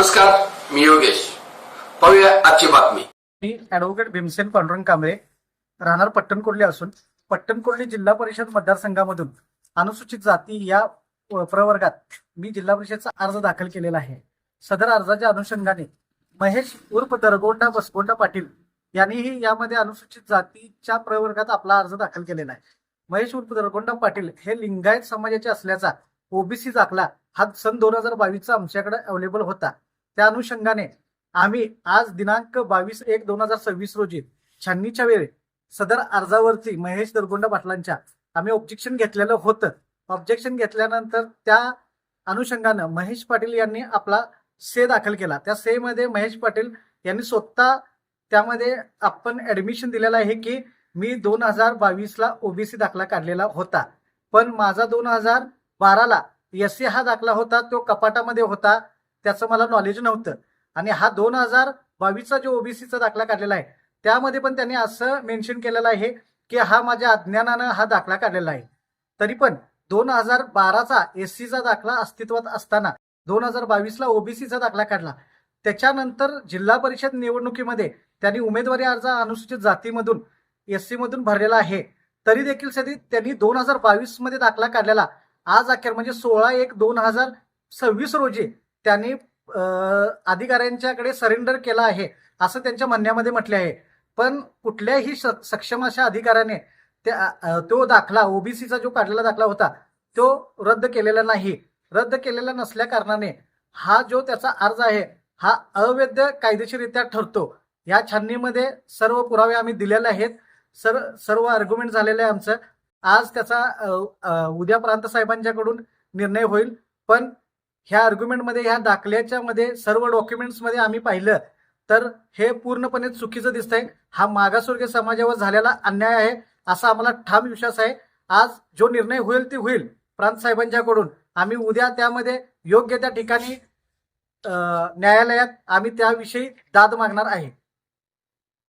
नमस्कार मी योगेश. पाहूया आजची बातमी. मी ऍडव्होकेट भीमसेन पांडुरंग कांबळे राहणार पट्टणकोर्ली असून पट्टणकोर्ली जिल्हा परिषद मतदारसंघामधून अनुसूचित जाती या प्रवर्गात मी जिल्हा परिषदचा अर्ज दाखल केलेला आहे. सदर अर्जाच्या अनुषंगाने महेश उर्फ दरगोंडा बसगोंडा पाटील यांनीही यामध्ये अनुसूचित जातीच्या प्रवर्गात आपला अर्ज दाखल केलेला आहे. महेश उर्फ दरगोंडा पाटील हे लिंगायत समाजाचे असल्याचा ओबीसी दाखला हा सन दोन हजार बावीसचा आमच्याकडे अवेलेबल होता. त्या अनुषंगाने आम्ही आज दिनांक बावीस एक दोन हजार सव्वीस रोजी छाननीच्या वेळी सदर अर्जावरती महेश दरगोंडा पाटलांच्या आम्ही ऑब्जेक्शन घेतलेलं होतं. ऑब्जेक्शन घेतल्यानंतर त्या अनुषंगानं महेश पाटील यांनी आपला से दाखल केला. त्या से मध्ये महेश पाटील यांनी स्वतः त्यामध्ये आपण ऍडमिशन दिलेलं आहे की मी दोन हजार बावीसला ओबीसी दाखला काढलेला होता. पण माझा दोन हजार बाराला एस सी हा दाखला होता तो कपाटामध्ये होता. त्याचं मला नॉलेज नव्हतं. आणि हा दोन हजार बावीसचा जो ओबीसीचा दाखला काढलेला आहे त्यामध्ये पण त्यांनी असं मेन्शन केलेलं आहे की हा माझ्या अज्ञानानं हा दाखला काढलेला आहे. तरी पण दोन हजार बाराचा एस सीचा दाखला अस्तित्वात असताना दोन हजार बावीसला ओबीसीचा दाखला काढला. त्याच्यानंतर जिल्हा परिषद निवडणुकीमध्ये त्यांनी उमेदवारी अर्ज अनुसूचित जातीमधून एस सीमधून भरलेला आहे. तरी देखील सधी त्यांनी दोन हजार बावीसमध्ये दाखला काढलेला. आज अखेर म्हणजे सोळा एक दोन हजार सव्वीस रोजी त्यांनी अधिकाऱ्यांच्याकडे सरेंडर केला आहे असं त्यांच्या म्हणण्यामध्ये म्हटले आहे. पण कुठल्याही स- सक्षम अशा अधिकाऱ्याने त्या तो दाखला ओबीसीचा जो काढलेला दाखला होता तो रद्द केलेला नाही. रद्द केलेला नसल्या कारणाने हा जो त्याचा अर्ज आहे हा अवैध कायदेशीररित्या ठरतो. या छाननीमध्ये सर्व पुरावे आम्ही दिलेले आहेत. सर सर्व आर्ग्युमेंट झालेलं आहे आमचं. आज त्याचा उद्या प्रांत साहेबांच्याकडून निर्णय होईल. पण ह्या आर्ग्युमेंटमध्ये ह्या दाखल्याच्या मध्ये सर्व डॉक्युमेंट्समध्ये आम्ही पाहिलं तर हे पूर्णपणे चुकीचं दिसतंय. हा मागासवर्गीय समाजावर झालेला अन्याय आहे असा आम्हाला ठाम विश्वास आहे. आज जो निर्णय होईल ते होईल प्रांत साहेबांच्याकडून. आम्ही उद्या त्यामध्ये योग्य त्या ठिकाणी न्यायालयात आम्ही त्याविषयी दाद मागणार आहे.